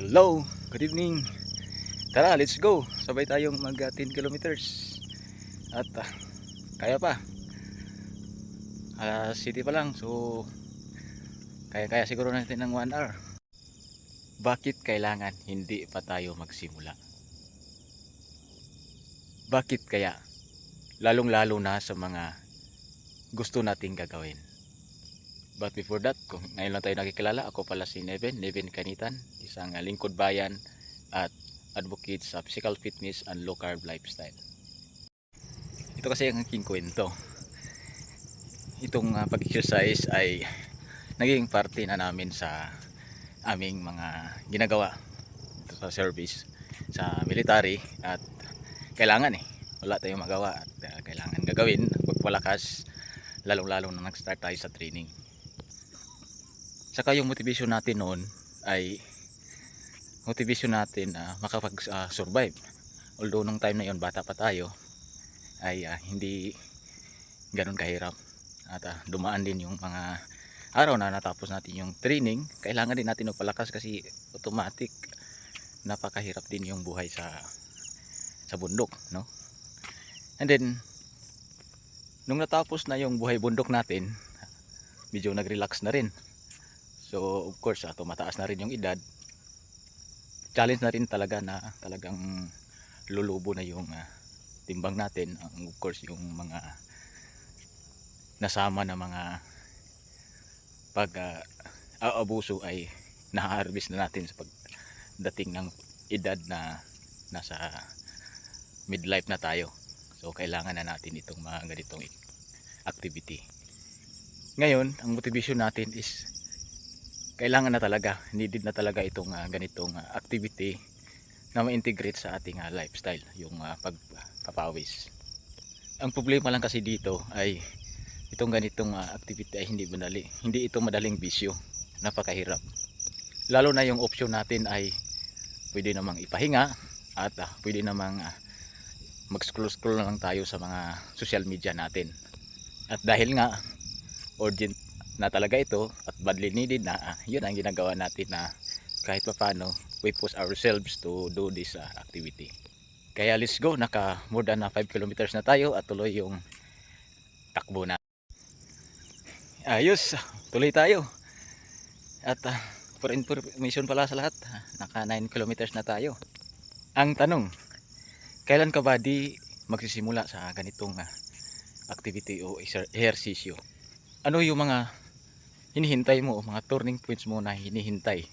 Hello, good evening. Tara, let's go. Sabay tayong mag uh, 10 kilometers. At ah, kaya pa. Alas city pa lang. So kaya-kaya siguro natin ng 1 hour. Bakit kailangan hindi pa tayo magsimula? Bakit kaya? Lalong-lalo na sa mga gusto nating gagawin. But before that, kung ngayon lang tayo nakikilala, ako pala si Neven, Neven Kanitan, isang uh, lingkod bayan at advocate sa physical fitness and low carb lifestyle. Ito kasi ang aking kwento. Itong uh, pag-exercise ay naging parte na namin sa aming mga ginagawa sa service sa military at kailangan eh wala tayong magawa at uh, kailangan gagawin magpalakas lalong lalo na nag-start tayo sa training saka yung motivation natin noon ay motivation natin na makapag-survive although nung time na yon bata pa tayo ay ah, hindi ganun kahirap. At ah, dumaan din yung mga araw na natapos natin yung training. Kailangan din natin magpalakas kasi automatic napakahirap din yung buhay sa sa bundok no? And then nung natapos na yung buhay bundok natin medyo nag-relax na rin so of course ah, tumataas na rin yung edad. Challenge na rin talaga na talagang lulubo na yung ah, timbang natin. Ang of course yung mga nasama na mga pag ah, aabuso ay na-harvest na natin sa pagdating ng edad na nasa midlife na tayo. So kailangan na natin itong mga ganitong activity. Ngayon ang motivation natin is kailangan na talaga needed na talaga itong ah, ganitong ah, activity na ma-integrate sa ating ah, lifestyle yung ah, pagpapawis. Ang problema lang kasi dito ay itong ganitong ah, activity ay hindi madali hindi ito madaling bisyo napakahirap. Lalo na yung option natin ay pwede namang ipahinga at ah, pwede namang ah, mag scroll scroll na lang tayo sa mga social media natin. At dahil nga urgent na talaga ito at badly needed na ah, yun ang ginagawa natin na kahit pa paano we push ourselves to do this ah, activity. Kaya let's go naka more than 5 kilometers na tayo at tuloy yung takbo na. Ayos tuloy tayo. At ah, for information pala sa lahat ah, naka 9 kilometers na tayo. Ang tanong kailan ka ba di magsisimula sa ganitong ah, activity o ehersisyo? Ano yung mga hinihintay mo o mga turning points mo na hinihintay.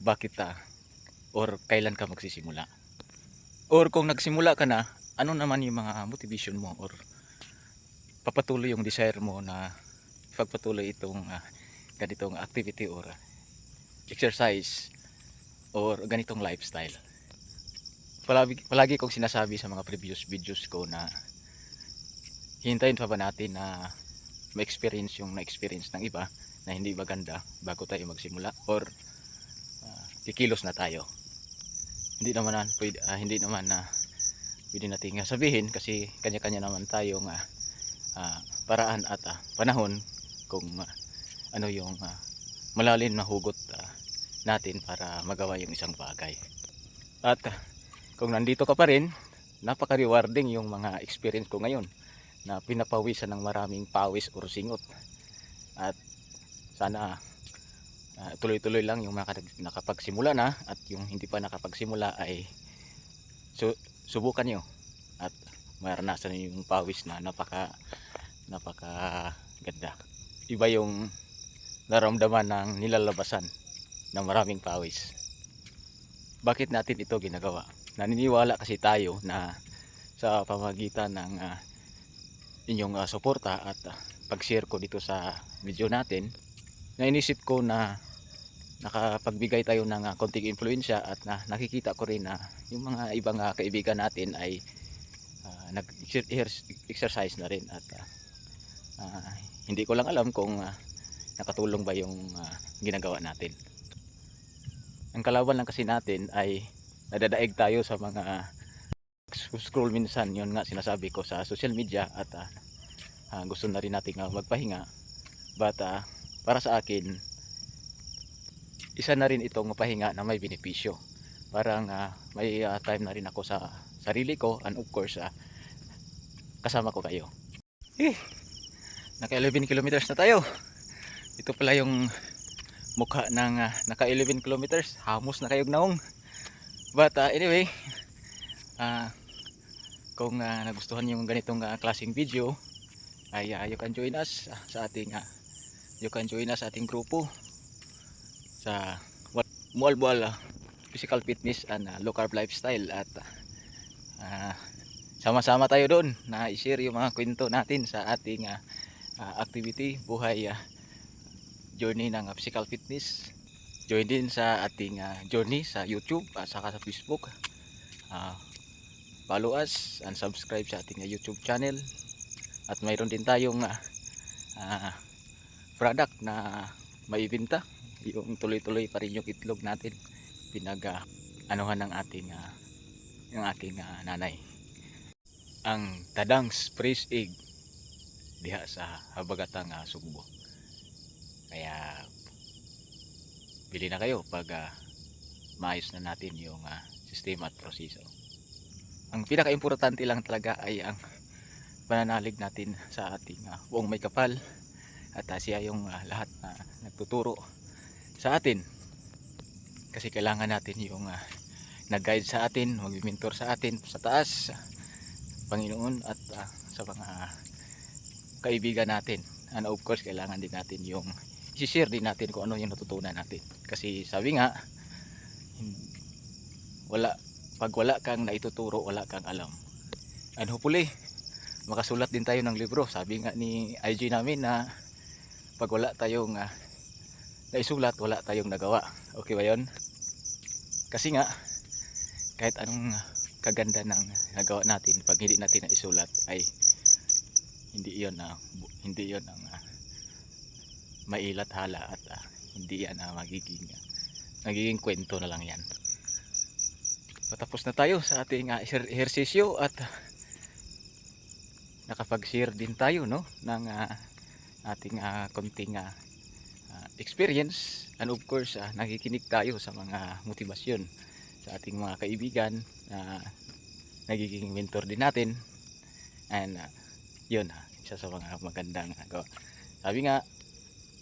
Bakit ah, or kailan ka magsisimula? Or kung nagsimula ka na ano naman yung mga motivation mo? Or papatuloy yung desire mo na pagpatuloy itong ah, ganitong activity or ah, exercise or ganitong lifestyle? Palagi, palagi kong sinasabi sa mga previous videos ko na hintayin pa ba natin na ma-experience yung na-experience ng iba na hindi maganda bago tayo magsimula or ah, kikilos na tayo. Hindi naman na, pwede, ah, hindi naman na pwede natin nga sabihin kasi kanya-kanya naman tayo nga ah, paraan at ah, panahon kung ah, ano yung ah, malalim na hugot ah, natin para magawa yung isang bagay. At ah, kung nandito ka pa rin napaka rewarding yung mga experience ko ngayon na pinapawisan ng maraming pawis or singot. At sana ah, tuloy-tuloy lang yung mga nakapag- nakapagsimula na at yung hindi pa nakapagsimula ay su- subukan nyo at maranasan nyo yung pawis na napaka napaka ganda. Iba yung naramdaman ng nilalabasan ng maraming pawis. Bakit natin ito ginagawa? Naniniwala kasi tayo na sa pamagitan ng ah, inyong ah, suporta at ah, pag-share ko dito sa video natin na inisip ko na nakapagbigay tayo ng ah, konting influensya at na nakikita ko rin na yung mga ibang ah, kaibigan natin ay ah, nag-exercise na rin at ah, ah, hindi ko lang alam kung ah, nakatulong ba yung ah, ginagawa natin. Ang kalaban lang kasi natin ay nadadaig tayo sa mga scroll minsan yun nga sinasabi ko sa social media at ah, ah, gusto na rin natin nga magpahinga but ah, para sa akin isa na rin itong pahinga na may benepisyo. Parang ah, may ah, time na rin ako sa sarili ko and of course ah, kasama ko kayo. Eh, naka 11 kilometers na tayo. Ito pala yung mukha ng ah, naka 11 kilometers. Hamos na kayog naong. But ah, anyway, ah, kung ah, nagustuhan yung ganitong ah, klaseng video, ay ah, you can join us sa ating ah, you can join us sa ating grupo sa Mualbual ah, Physical Fitness and ah, Low Carb Lifestyle at ah, sama-sama tayo doon na i-share yung mga kwento natin sa ating ah, ah, activity, buhay ah, journey ng ah, physical fitness. Join din sa ating ah, journey sa YouTube at saka sa Facebook. Ah, follow us and subscribe sa ating ah, YouTube channel. At mayroon din tayong ah, ah, product na maibenta. Yung tuloy-tuloy pa rin yung itlog natin. Pinag ah, anuhan ng ating ah, yung aking ah, nanay. Ang Tadang Sprays Egg diha sa Habagatang ah, Sugbo. Kaya bili na kayo pag ah, maayos na natin yung ah, sistema at proseso. Ang pinaka-importante lang talaga ay ang pananalig natin sa ating uh, buong may kapal. At ah, siya yung ah, lahat na nagtuturo sa atin. Kasi kailangan natin yung ah, nag-guide sa atin, mag-mentor sa atin sa taas Panginoon at ah, sa mga kaibigan natin. And of course kailangan din natin yung i-share din natin kung ano yung natutunan natin. Kasi sabi nga wala pag wala kang naituturo wala kang alam. And hopefully makasulat din tayo ng libro. Sabi nga ni IG namin na pag wala tayong ah, naisulat wala tayong nagawa. Okay ba yun? Kasi nga kahit anong ah, kaganda ng nagawa natin pag hindi natin naisulat ay hindi yon na hindi yon ang ah, mailat hala at ah, hindi yan ah, magiging ah, nagiging kwento na lang yan patapos na tayo sa ating eher- ehersisyo at nakapag-share din tayo no ng ah, ating ah, konting ah, experience and of course ah, nakikinig tayo sa mga motibasyon sa ating mga kaibigan na nagiging mentor din natin. And ah, yun ah, isa sa mga magandang gawa sabi nga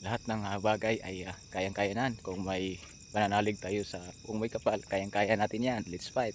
lahat ng ah, bagay ay ah, kayang-kaya nan kung may pananalig tayo sa kung may kapal kayang-kaya natin yan. Let's fight